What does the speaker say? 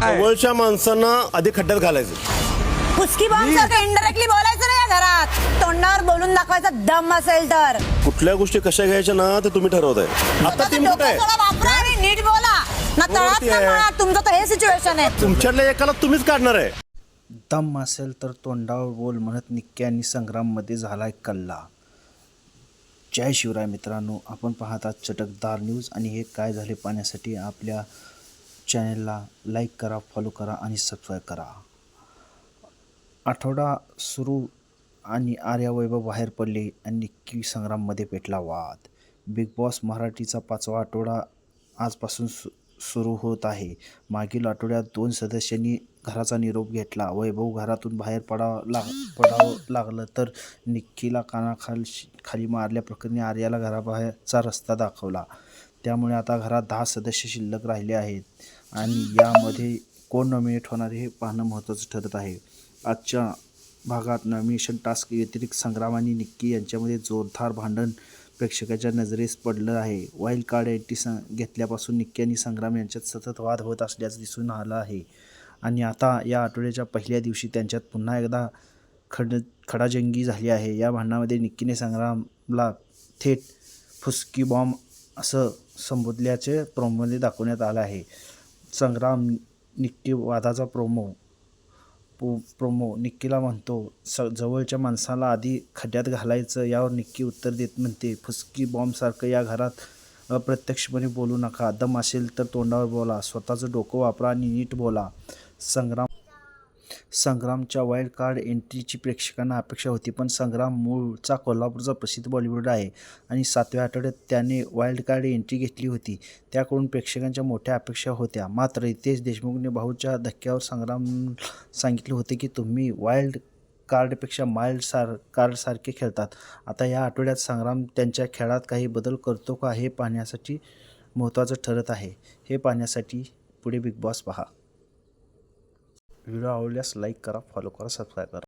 जवळच्या माणसांना आधी खड्ड्यात घालायचं. पुस्की बॉम्ब सारखं इंडायरेक्टली बोलायचं नाही या घरात. तोंडावर बोलून दाखवायचा दम असेल तर. कुठल्या गोष्टी कशा घ्यायच्या ना ते तुम्ही ठरवताय. आता डोकं कुठे आहे? थोडं वापरा आणि नीट बोला. ना तळात वरती ना आहे. मळात तुमचं तर हे सिच्युएशन आहे. तुमच्यातल्या एकाला तुम्हीच काढणार आहे. दम असेल तर तोंडावर बोल म्हणत निक्की आणि संग्राममध्ये झालाय कल्ला. जय शिवराय मित्रांनो आपण पाहत आहात चटकदार न्यूज आणि हे काय झाले पाहण्यासाठी आपल्या चॅनलला लाईक करा फॉलो करा आणि सबस्क्राईब करा. आठवडा सुरू आणि आर्या वैभव बाहेर पडले आणि निक्की संग्राममध्ये पेटला वाद. बिग बॉस मराठीचा पाचवा आठवडा आजपासून सु सुरू होत आहे. मागील आठवड्यात दोन सदस्यांनी घराचा निरोप घेतला. वैभव घरातून बाहेर पडावं लाग पडावं लागलं तर निक्कीला कानाखाली खाली मारल्याप्रकरणी आर्याला घराबाहेरचा रस्ता दाखवला. त्यामुळे आता घरात दहा सदस्य शिल्लक राहिले आहेत. आणि यामध्ये कोण नॉमिनेट होणार हे पाहणं महत्त्वाचं ठरत आहे. आजच्या भागात नॉमिनेशन टास्क व्यतिरिक्त संग्राम आणि निक्की यांच्यामध्ये जोरदार भांडण प्रेक्षकाच्या नजरेस पडलं आहे. वाईल्ड कार्ड एंट्री सं घेतल्यापासून निक्की आणि संग्राम यांच्यात सतत वाद होत असल्याचं दिसून आलं आहे. आणि आता या आठवड्याच्या पहिल्या दिवशी त्यांच्यात पुन्हा एकदा खड खडाजंगी झाली आहे. या भांडणामध्ये निक्कीने संग्रामला थेट फुसकी बॉम्ब असं संबोधल्याचे प्रोमोमध्ये दाखवण्यात आलं आहे. संग्राम निक्की वादाचा प्रोमो पो प्रोमो निक्कीला म्हणतो स जवळच्या माणसाला आधी खड्ड्यात घालायचं यावर निक्की उत्तर देत म्हणते. फुसकी बॉम्बसारखं या घरात अप्रत्यक्षपणे बोलू नका. दम असेल तर तोंडावर बोला. स्वतःचं डोकं वापरा आणि नीट बोला. संग्राम संग्रामच्या वाईल्ड कार्ड एंट्रीची प्रेक्षकांना अपेक्षा होती पण संग्राम मूळचा कोल्हापूरचा प्रसिद्ध बॉलिवूड आहे आणि सातव्या आठवड्यात त्याने वाईल्ड कार्ड एंट्री घेतली होती. त्याकडून प्रेक्षकांच्या मोठ्या अपेक्षा होत्या. मात्र रितेश देशमुखने भाऊच्या धक्क्यावर संग्राम सांगितले होते की तुम्ही वाईल्ड कार्डपेक्षा माइल्ड सार कार्डसारखे खेळतात. आता या आठवड्यात संग्राम त्यांच्या खेळात काही बदल करतो का हे पाहण्यासाठी महत्त्वाचं ठरत आहे. हे पाहण्यासाठी पुढे बिग बॉस पहा. व्हिडिओ आवडल्यास लाईक करा फॉलो करा सबस्क्राईब करा.